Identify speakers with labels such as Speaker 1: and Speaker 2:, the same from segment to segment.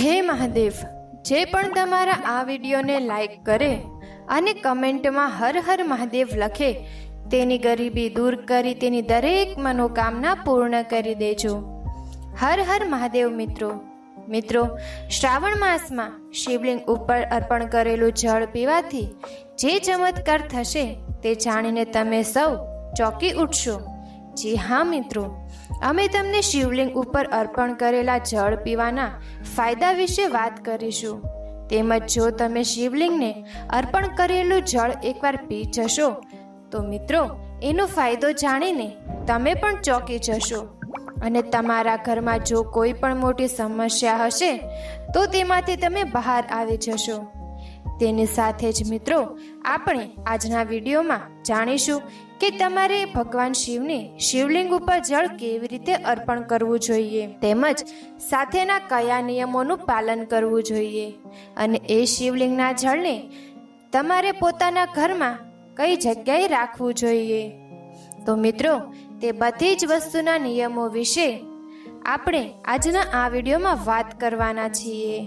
Speaker 1: હે મહાદેવ, જે પણ તમારા આ વિડીયોને લાઈક કરે અને કમેન્ટમાં હર હર મહાદેવ લખે, તેની ગરીબી દૂર કરી તેની દરેક મનોકામના પૂર્ણ કરી દેજો. હર હર મહાદેવ મિત્રો મિત્રો, શ્રાવણ માસમાં શિવલિંગ ઉપર અર્પણ કરેલું જળ પીવાથી જે ચમત્કાર થશે તે જાણીને તમે સૌ ચોંકી ઉઠશો. જી હા મિત્રો. અમે તમને શિવલિંગ ઉપર અર્પણ કરેલા જળ પીવાના ફાયદા વિશે વાત કરીશું. તેમજ જો તમે શિવલિંગને અર્પણ કરેલું જળ એકવાર પી જશો, તો મિત્રો, એનો ફાયદો જાણીને તમે પણ ચોંકી જશો. અને તમારા ઘરમાં જો કોઈ પણ મોટી સમસ્યા હશે, તો તેમાંથી તમે બહાર આવી જશો. તેની સાથે જ મિત્રો, આપણે આજના વિડીયોમાં જાણીશું કે તમારે ભગવાન શિવને શિવલિંગ ઉપર જળ કેવી રીતે અર્પણ કરવું જોઈએ? તેમજ સાથેના કયા નિયમોનું પાલન કરવું જોઈએ? અને એ શિવલિંગના જળને તમારે પોતાના ઘરમાં કઈ જગ્યાએ રાખવું જોઈએ? તો મિત્રો, તે બધી જ વસ્તુના નિયમો વિશે આપણે આજના આ વિડીયોમાં વાત કરવાના છીએ.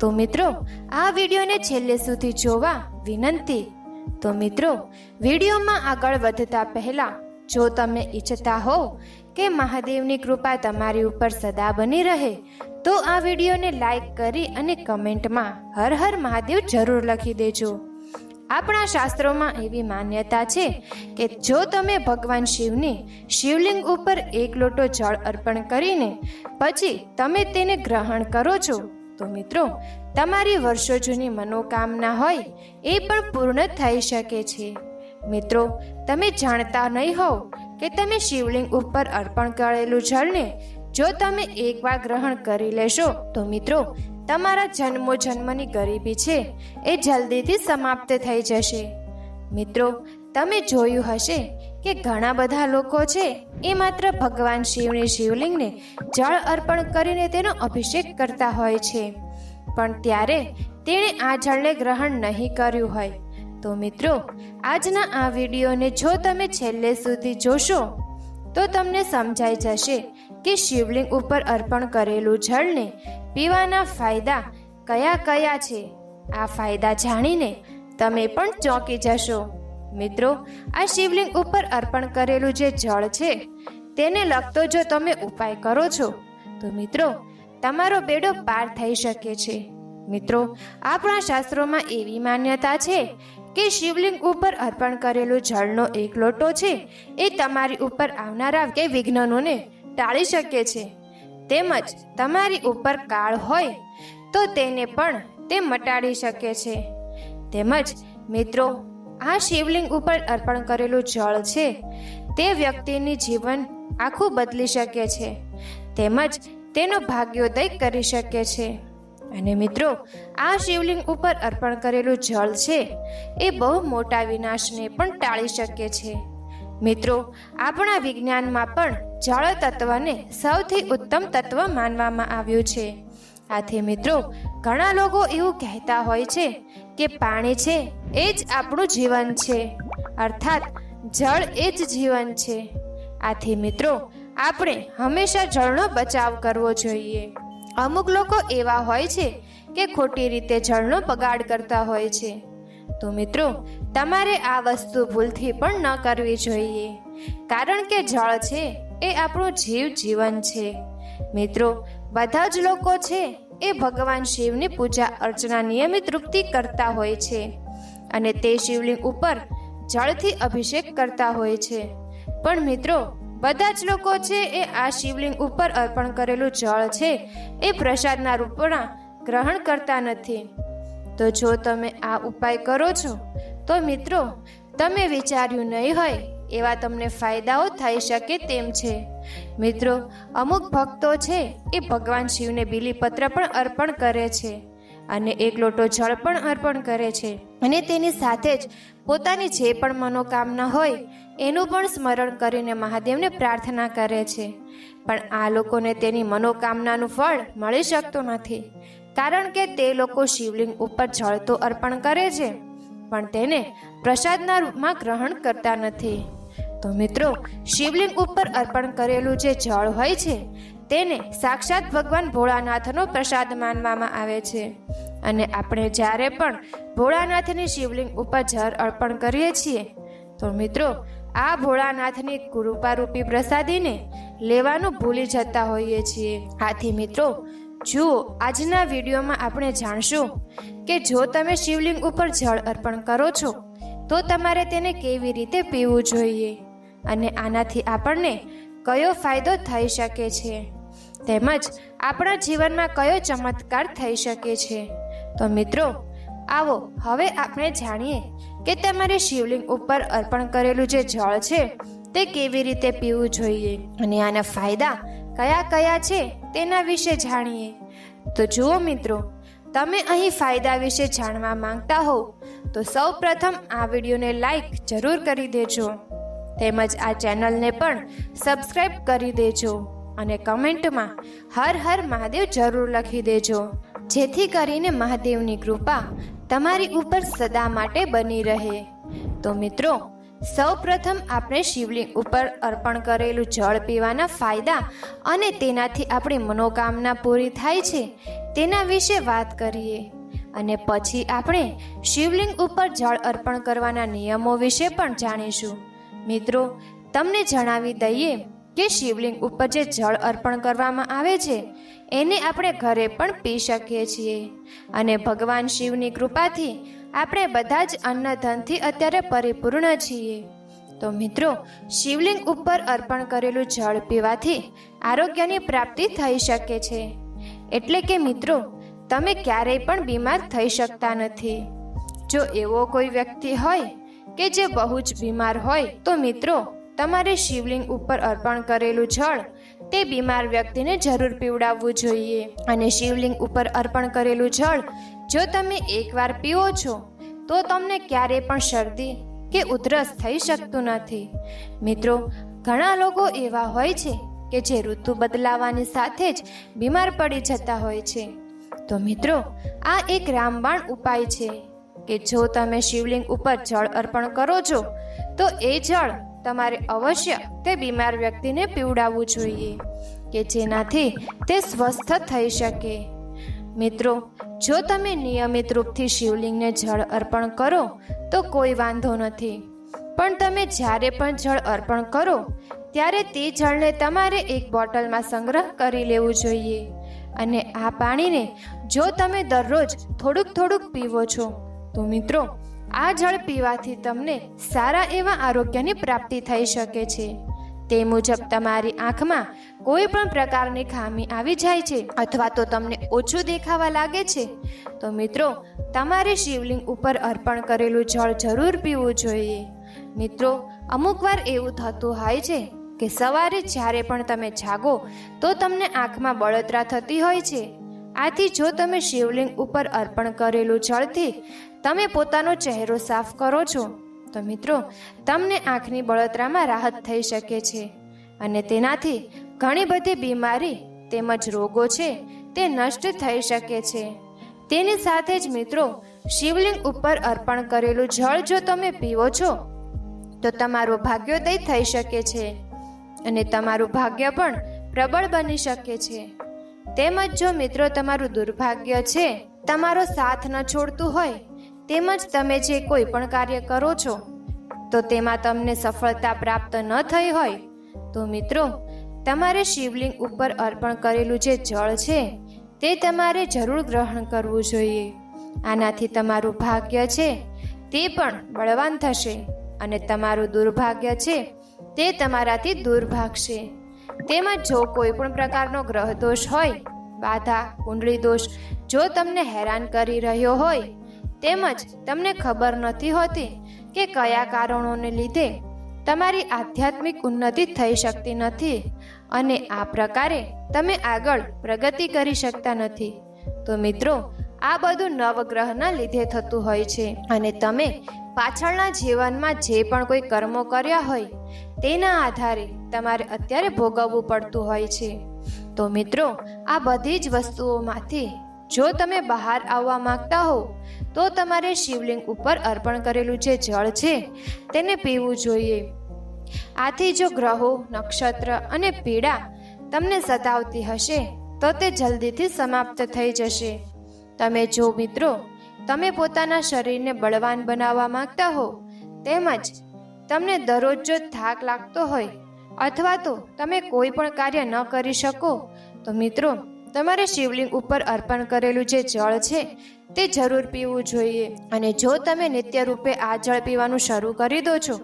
Speaker 1: તો મિત્રો, આ વિડીયોને છેલ્લે સુધી જોવા વિનંતી તો મિત્રો, વિડીયોમાં આગળ વધતા પહેલાં, જો તમે ઈચ્છતા હો કે મહાદેવની કૃપા તમારી ઉપર સદા બની રહે, તો આ વિડીયોને લાઈક કરી અને કમેન્ટમાં હર હર મહાદેવ જરૂર લખી દેજો. આપણા શાસ્ત્રોમાં એવી માન્યતા છે કે જો તમે ભગવાન શિવને શિવલિંગ ઉપર એક લોટો જળ અર્પણ કરીને પછી તમે તેને ગ્રહણ કરો છો, તો મિત્રો તમારી વર્ષો જૂની મનોકામના હોય એ પણ પૂર્ણ થઈ શકે છે. મિત્રો, તમે જાણતા નહીં હોવ કે તમે શિવલિંગ ઉપર અર્પણ કરેલું જળને જો તમે એકવાર ગ્રહણ કરી લેશો, તો મિત્રો, તમારા જન્મો જન્મની ગરીબી છે, એ જલ્દીથી સમાપ્ત થઈ જશે. મિત્રો, તમે જોયું હશે કે ઘણા બધા લોકો છે, એ માત્ર ભગવાન શિવની શિવલિંગને જળ અર્પણ કરીને તેનો અભિષેક કરતા હોય છે. પણ ત્યારે તેણે આ જળને ગ્રહણ નહીં કર્યું હોય. તો મિત્રો, આજના આ વિડીયોને જો તમે છેલ્લે સુધી જોશો, તો તમને સમજાઈ જશે કે શિવલિંગ ઉપર અર્પણ કરેલું જળને પીવાના ફાયદા કયા કયા છે. આ ફાયદા જાણીને તમે પણ ચોંકી જશો. મિત્રો, આ શિવલિંગ ઉપર અર્પણ કરેલું જે જળ છે, તેને લગતો જો તમે ઉપાય કરો છો, તો મિત્રો તમારો બેડો પાર થઈ શકે છે. મિત્રો, આપણા શાસ્ત્રોમાં એવી માન્યતા છે કે શિવલિંગ ઉપર અર્પણ કરેલું જળનો એક લોટો છે, એ તમારી ઉપર આવનારા કે વિઘ્નોને ટાળી શકે છે. તેમજ તમારી ઉપર કાળ હોય, તો તેને પણ તે મટાડી શકે છે. તેમજ, મિત્રો, આ શિવલિંગ ઉપર અર્પણ કરેલું જળ છે, તે વ્યક્તિની જીવન આખું બદલી શકે છે. તેમજ તેનો ભાગ્યોદય કરી શકે છે. અને મિત્રો, આ શિવલિંગ ઉપર અર્પણ કરેલું જળ છે, એ બહુ મોટા વિનાશને પણ ટાળી શકે છે. મિત્રો, આપણા વિજ્ઞાનમાં પણ જળ તત્વને સૌથી ઉત્તમ તત્વ માનવામાં આવ્યું છે. આથી મિત્રો, ઘણા લોકો એવું કહેતા હોય છે કે પાણી છે, એ જ આપણું જીવન છે. અર્થાત, જળ એ જ જીવન છે. આથી મિત્રો આપણે હંમેશા જળનો બચાવ કરવો જોઈએ. અમુક લોકો એવા હોય છે કે ખોટી રીતે જળનો બગાડ કરતા હોય છે. તો મિત્રો, તમારે આ વસ્તુ ભૂલથી પણ ન કરવી જોઈએ. કારણ કે જળ છે એ આપણું જીવ જીવન છે. મિત્રો, બધા જ લોકો છે એ ભગવાન શિવની પૂજા અર્ચના નિયમિત રૂપથી કરતા હોય છે. અને તે શિવલિંગ ઉપર જળથી અભિષેક કરતા હોય છે. પણ મિત્રો બધા જ લોકો છે એ આ શિવલિંગ ઉપર અર્પણ કરેલું જળ છે. એ પ્રસાદના રૂપમાં ગ્રહણ કરતા નથી. તો જો તમે આ ઉપાય કરો છો, તો મિત્રો, તમે વિચાર્યું નહીં હોય એવા તમને ફાયદાઓ થઈ શકે તેમ છે. મિત્રો, અમુક ભક્તો છે એ ભગવાન શિવને બીલીપત્ર પણ અર્પણ કરે છે અને એક લોટો જળ પણ અર્પણ કરે છે. અને તેની સાથે જ પોતાની જે પણ મનોકામના હોય, એનું પણ સ્મરણ કરીને મહાદેવને પ્રાર્થના કરે છે. પણ આ લોકોને તેની મનોકામનાનું ફળ મળી શકતું નથી, કારણ કે તે લોકો શિવલિંગ ઉપર જળ તો અર્પણ કરે છે, પણ તેને પ્રસાદના રૂપમાં ગ્રહણ કરતા નથી. તો મિત્રો, શિવલિંગ ઉપર અર્પણ કરેલું જે જળ હોય છે તેને સાક્ષાત ભગવાન ભોળાનાથનો પ્રસાદ માનવામાં આવે છે. અને આપણે જ્યારે પણ ભોળાનાથની શિવલિંગ ઉપર જળ અર્પણ કરીએ છીએ, તો મિત્રો, આ ભોળાનાથની કૃપારૂપી પ્રસાદીને લેવાનું ભૂલી જતા હોઈએ છીએ. આથી મિત્રો, જુઓ, આજના વિડીયોમાં આપણે જાણશું કે જો તમે શિવલિંગ ઉપર જળ અર્પણ કરો છો, તો તમારે તેને કેવી રીતે પીવું જોઈએ? અને આનાથી આપણને કયો ફાયદો થઈ શકે છે? તેમજ આપણા જીવનમાં કયો ચમત્કાર થઈ શકે છે? તો મિત્રો, આવો હવે આપણે જાણીએ કે તમારે શિવલિંગ ઉપર અર્પણ કરેલું જે જળ છે, તે કેવી રીતે પીવું જોઈએ અને આના ફાયદા કયા કયા છે તેના વિશે જાણીએ. તો જુઓ મિત્રો, તમે અહીં ફાયદા વિશે જાણવા માંગતા હોવ, તો સૌ પ્રથમ આ વિડીયોને લાઈક જરૂર કરી દેજો. તેમજ આ ચેનલને પણ સબસ્ક્રાઈબ કરી દેજો. અને કમેન્ટમાં હર હર મહાદેવ જરૂર લખી દેજો. જેથી કરીને મહાદેવની કૃપા તમારી ઉપર સદા માટે બની રહે. તો મિત્રો સૌ પ્રથમ આપણે શિવલિંગ ઉપર અર્પણ કરેલું જળ પીવાના ફાયદા અને તેનાથી આપણી મનોકામના પૂરી થાય છે, તેના વિશે વાત કરીએ. અને પછી આપણે શિવલિંગ ઉપર જળ અર્પણ કરવાના નિયમો વિશે પણ જાણીશું. મિત્રો, તમને જણાવી દઈએ કે શિવલિંગ ઉપર જે જળ અર્પણ કરવામાં આવે છે, એને આપણે ઘરે પણ પી શકીએ છીએ. અને ભગવાન શિવની કૃપાથી આપણે બધા જ અન્નધનથી અત્યારે પરિપૂર્ણ છીએ. તો મિત્રો, શિવલિંગ ઉપર અર્પણ કરેલું જળ પીવાથી આરોગ્યની પ્રાપ્તિ થઈ શકે છે. એટલે કે મિત્રો, તમે ક્યારેય પણ બીમાર થઈ શકતા નથી. જો એવો કોઈ વ્યક્તિ હોય કે જે બહુ જ બીમાર હોય, તો મિત્રો તમારે શિવલિંગ ઉપર અર્પણ કરેલું જળ તે બીમાર વ્યક્તિને જરૂર પીવડાવવું જોઈએ. અને શિવલિંગ ઉપર અર્પણ કરેલું જળ જો તમે એકવાર પીવો છો, તો તમને ક્યારે પણ શરદી કે ઉધરસ થઈ શકતું નથી. મિત્રો, ઘણા લોકો એવા હોય છે કે જે ઋતુ બદલાવાની સાથે જ બીમાર પડી જતા હોય છે. તો મિત્રો, આ એક રામબાણ ઉપાય છે કે જો તમે શિવલિંગ ઉપર જળ અર્પણ કરો છો, તો એ જળ તમારે અવશ્ય તે બીમાર વ્યક્તિને પીવડાવવું જોઈએ, કે જેનાથી તે સ્વસ્થ થઈ શકે. મિત્રો, જો તમે નિયમિત રૂપથી શિવલિંગને જળ અર્પણ કરો, તો કોઈ વાંધો નથી. પણ તમે જ્યારે પણ જળ અર્પણ કરો, ત્યારે તે જળને તમારે એક બોટલમાં સંગ્રહ કરી લેવું જોઈએ. અને આ પાણીને જો તમે દરરોજ થોડુંક થોડુંક પીવો છો, તો મિત્રો આ જળ પીવાથી તમને સારા એવા આરોગ્યની પ્રાપ્તિ થઈ શકે છે. તે મુજબ તમારી આંખમાં કોઈ પણ પ્રકારની ખામી આવી જાય છે અથવા તો તમને ઓછું દેખાવા લાગે છે, તો મિત્રો, તમારે શિવલિંગ ઉપર અર્પણ કરેલું જળ જરૂર પીવું જોઈએ. મિત્રો, અમુક વાર એવું થતું હોય છે કે સવારે જ્યારે પણ તમે જાગો, તો તમને આંખમાં બળતરા થતી હોય છે. આથી જો તમે શિવલિંગ ઉપર અર્પણ કરેલું જળથી તમે પોતાનો ચહેરો સાફ કરો છો, તો મિત્રો, તમને આંખની બળતરામાં રાહત થઈ શકે છે. અને તેનાથી ઘણી બધી બીમારી તેમજ રોગો છે તે નષ્ટ થઈ શકે છે. તેની સાથે જ મિત્રો, શિવલિંગ ઉપર અર્પણ કરેલું જળ જો તમે પીવો છો, તો તમારું ભાગ્યોદય થઈ શકે છે. અને તમારું ભાગ્ય પણ પ્રબળ બની શકે છે. તેમજ જો મિત્રો તમારું દુર્ભાગ્ય છે, તમારો સાથ ન છોડતું હોય, તેમજ તમે જે કોઈ પણ કાર્ય કરો છો, તો તેમાં તમને સફળતા પ્રાપ્ત ન થઈ હોય, તો મિત્રો, તમારે શિવલિંગ ઉપર અર્પણ કરેલું જે જળ છે, તે તમારે જરૂર ગ્રહણ કરવું જોઈએ. આનાથી તમારું ભાગ્ય છે, તે પણ બળવાન થશે અને તમારું દુર્ભાગ્ય છે, તે તમારાથી દૂર ભાગશે. તેમજ જો કોઈ પણ પ્રકારનો ગ્રહ દોષ હોય, બાધા, કુંડળી દોષ, જો તમને હેરાન કરી રહ્યો હોય, તેમજ તમને ખબર નથી હોતી કે કયા કારણોને લીધે તમારી આધ્યાત્મિક ઉન્નતિ થઈ શકતી નથી અને આ પ્રકારે તમે આગળ પ્રગતિ કરી શકતા નથી. તો મિત્રો, આ બધું નવગ્રહના લીધે થતું હોય છે અને તમે પાછળના જીવનમાં જે પણ કોઈ કર્મો કર્યા હોય, તેના આધારે તમારે અત્યારે ભોગવવું પડતું હોય છે. તો મિત્રો, આ બધી જ વસ્તુઓમાંથી જો તમે બહાર આવવા માંગતા હો, તો તમારે શિવલિંગ ઉપર અર્પણ કરેલું જે જળ છે, તેને પીવું જોઈએ. આથી જો ગ્રહો, નક્ષત્ર અને પીડા તમને સતાવતી હશે, તો તે જલ્દીથી સમાપ્ત થઈ જશે. તમે જો મિત્રો તમે પોતાના શરીરને બળવાન બનાવવા માંગતા હો, તેમજ તમને દરરોજ જો થાક લાગતો હોય, અથવા તો તમે કોઈ પણ કાર્ય ન કરી શકો, તો મિત્રો, તમારે શિવલિંગ ઉપર અર્પણ કરેલું જે જળ છે, તે જરૂર પીવું જોઈએ. અને જો તમે નિત્ય રૂપે આ જળ પીવાનું શરૂ કરી દો છો,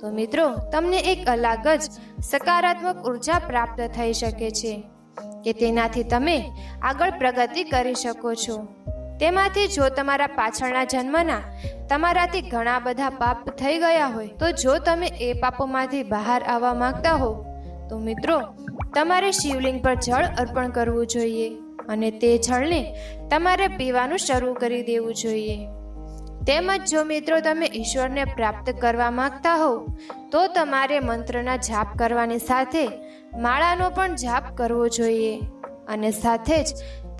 Speaker 1: તો મિત્રો, તમને એક અલગ જ સકારાત્મક ઊર્જા પ્રાપ્ત થઈ શકે છે, કે તેનાથી તમે આગળ પ્રગતિ કરી શકો છો. તેમાંથી જો તમારા પાછળના જન્મના તમારાથી ઘણા બધા પાપ થઈ ગયા હોય, તો જો તમે એ પાપોમાંથી બહાર આવવા માંગતા હો, તો મિત્રો, તમારે શિવલિંગ પર જળ અર્પણ કરવું જોઈએ અને તે જળને તમારે પીવાનું શરૂ કરી દેવું જોઈએ. તેમજ જો મિત્રો તમે ઈશ્વરને પ્રાપ્ત કરવા માંગતા હો, તો તમારે મંત્રના જાપ કરવાની સાથે માળાનો પણ જાપ કરવો જોઈએ અને સાથે જ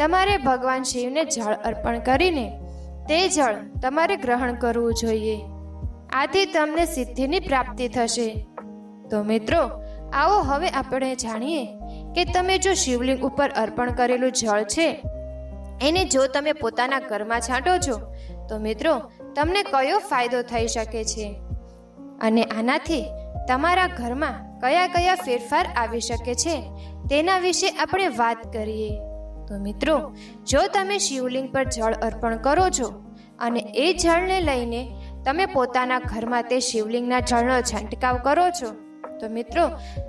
Speaker 1: તમારે ભગવાન શિવને જળ અર્પણ કરીને તે જળ તમારે ગ્રહણ કરવું જોઈએ. આથી તમને સિદ્ધિની પ્રાપ્તિ થશે. તો મિત્રો, આવો હવે આપણે જાણીએ કે તમે જો શિવલિંગ ઉપર અર્પણ કરેલું જળ છે, એને જો તમે પોતાના ઘરમાં છાંટો છો, તો મિત્રો, તમને કયો ફાયદો થઈ શકે છે? અને આનાથી તમારા ઘરમાં કયા કયા ફેરફાર આવી શકે છે, તેના વિશે આપણે વાત કરીએ. તો મિત્રો, જો તમે શિવલિંગ પર જળ અર્પણ કરો છો અને એ જળને લઈને તમે પોતાના ઘરમાં તે શિવલિંગના જળનો છંટકાવ કરો છો, તો મિત્રો,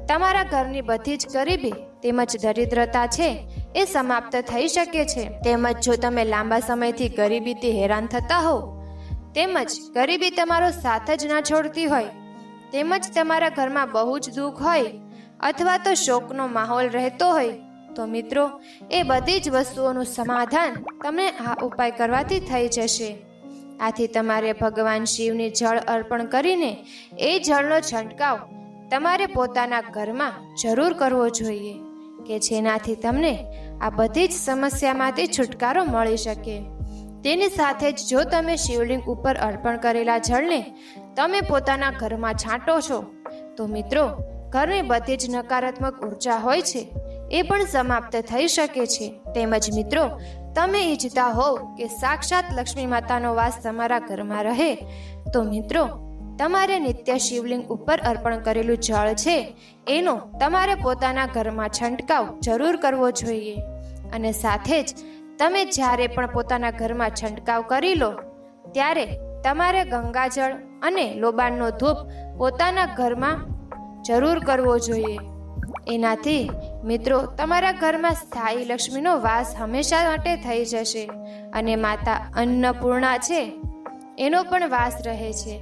Speaker 1: તમારા ઘરની બધી જ ગરીબી તેમજ દરિદ્રતા છે એ સમાપ્ત થઈ શકે છે. તેમજ જો તમે લાંબા સમયથી ગરીબીથી હેરાન થતા હો તેમજ ગરીબી તમારો સાથ જ ના છોડતી હોય, તેમજ તમારા ઘરમાં બહુ જ દુઃખ હોય અથવા તો શોકનો માહોલ રહેતો હોય તો મિત્રો, એ બધી જ વસ્તુઓનું સમાધાન તમને આ ઉપાય કરવાથી થઈ જશે. આથી તમારે ભગવાન શિવને જળ અર્પણ કરીને એ જળનો છંટકાવ તમારે પોતાના ઘરમાં જરૂર કરવો જોઈએ, કે જેનાથી તમને આ બધી જ સમસ્યામાંથી છુટકારો મળી શકે. તેની સાથે જ જો તમે શિવલિંગ ઉપર અર્પણ કરેલા જળને તમે પોતાના ઘરમાં છાંટો છો, તો મિત્રો, ઘરની બધી જ નકારાત્મક ઊર્જા હોય છે એ પણ સમાપ્ત થઈ શકે છે. તેમજ મિત્રો, તમે ઈચ્છતા હોવ કે સાક્ષાત લક્ષ્મી માતાનો વાસ તમારા ઘરમાં રહે, તો મિત્રો, તમારે નિત્ય શિવલિંગ ઉપર અર્પણ કરેલું જળ છે, એનો તમારે પોતાના ઘરમાં છંટકાવ જરૂર કરવો જોઈએ. અને સાથે જ, તમે જ્યારે પણ પોતાના ઘરમાં છંટકાવ કરી લો, ત્યારે તમારે ગંગાજળ અને લોબાનનો ધૂપ પોતાના ઘરમાં જરૂર કરવો જોઈએ. એનાથી મિત્રો, તમારા ઘરમાં સ્થાયી લક્ષ્મીનો વાસ હંમેશા માટે થઈ જશે અને માતા અન્નપૂર્ણા છે, એનો પણ વાસ રહે છે.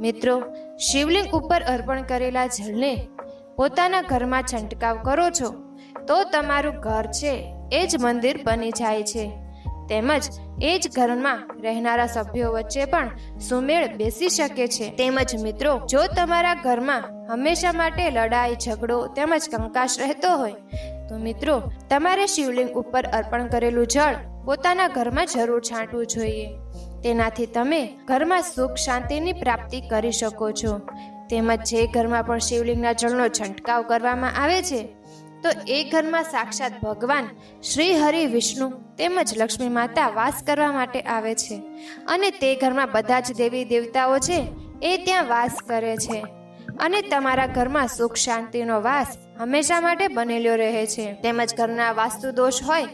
Speaker 1: મિત્રો, શિવલિંગ ઉપર અર્પણ કરેલા જળને પોતાના ઘરમાં છંટકાવ કરો છો, તો તમારું ઘર છે, એ જ મંદિર બની જાય છે. તેમજ એ જ ઘરમાં રહેનારા સભ્યો વચ્ચે પણ સુમેળ બેસી શકે છે. તેમજ મિત્રો, જો તમારા ઘરમાં હંમેશા માટે લડાઈ, ઝઘડો તેમજ કંકાશ રહેતો હોય, તો મિત્રો, તમારે શિવલિંગ ઉપર અર્પણ કરેલું જળ પોતાના ઘરમાં જરૂર છાંટવું જોઈએ. તેનાથી તમે ઘરમાં સુખ શાંતિની પ્રાપ્તિ કરી શકો છો. તેમજ જે ઘરમાં પણ શિવલિંગના જળનો છંટકાવ કરવામાં આવે છે તો એ ઘરમાં સાક્ષાત ભગવાન શ્રી હરિ વિષ્ણુ તેમજ લક્ષ્મી માતા વાસ કરવા માટે આવે છે. અને તે ઘરમાં બધા જ દેવી દેવતાઓ છે, એ ત્યાં વાસ કરે છે. અને તમારા ઘરમાં સુખ શાંતિનો વાસ હંમેશા માટે બનેલો રહે છે. તેમજ ઘરના વાસ્તુ દોષ હોય,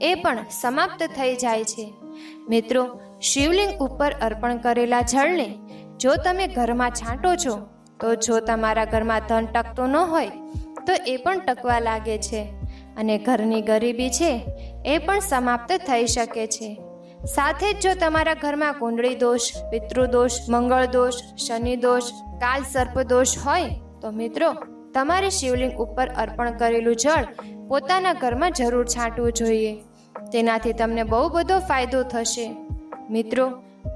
Speaker 1: એ પણ સમાપ્ત થઈ જાય છે. મિત્રો, શિવલિંગ ઉપર અર્પણ કરેલા જળને જો તમે ઘરમાં છાંટો છો, તો જો તમારા ઘરમાં ધન ટકતું ન હોય તો એ પણ ટકવા લાગે છે. અને ઘરની ગરીબી છે, એ પણ સમાપ્ત થઈ શકે છે. સાથે જ જો તમારા ઘરમાં કુંડળી દોષ પિતૃદોષ મંગળ દોષ, શનિ દોષ, કાલ સર્પ દોષ હોય, તો મિત્રો, તમારે શિવલિંગ ઉપર અર્પણ કરેલું જળ પોતાના ઘરમાં જરૂર છાંટવું જોઈએ. તેનાથી તમને બહુ બધો ફાયદો થશે. મિત્રો,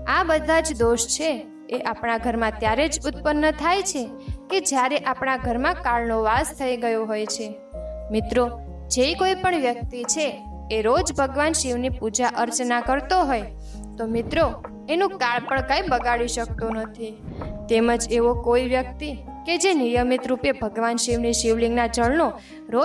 Speaker 1: આ બધા જ દોષ છે એ આપણા ઘરમાં ત્યારે જ ઉત્પન્ન થાય છે કે જ્યારે આપણા ઘરમાં કાળનો વાસ થઈ ગયો હોય છે. મિત્રો, જે કોઈ પણ વ્યક્તિ છે, એ રોજ ભગવાન શિવની પૂજા અર્ચના કરતો હોય, તો મિત્રો, એનું કાળ પણ કાંઈ બગાડી શકતો નથી. તેમજ એવો કોઈ વ્યક્તિ કે જે નિયમિત રૂપે ભગવાન શિવની શિવલિંગના જળનો રોજ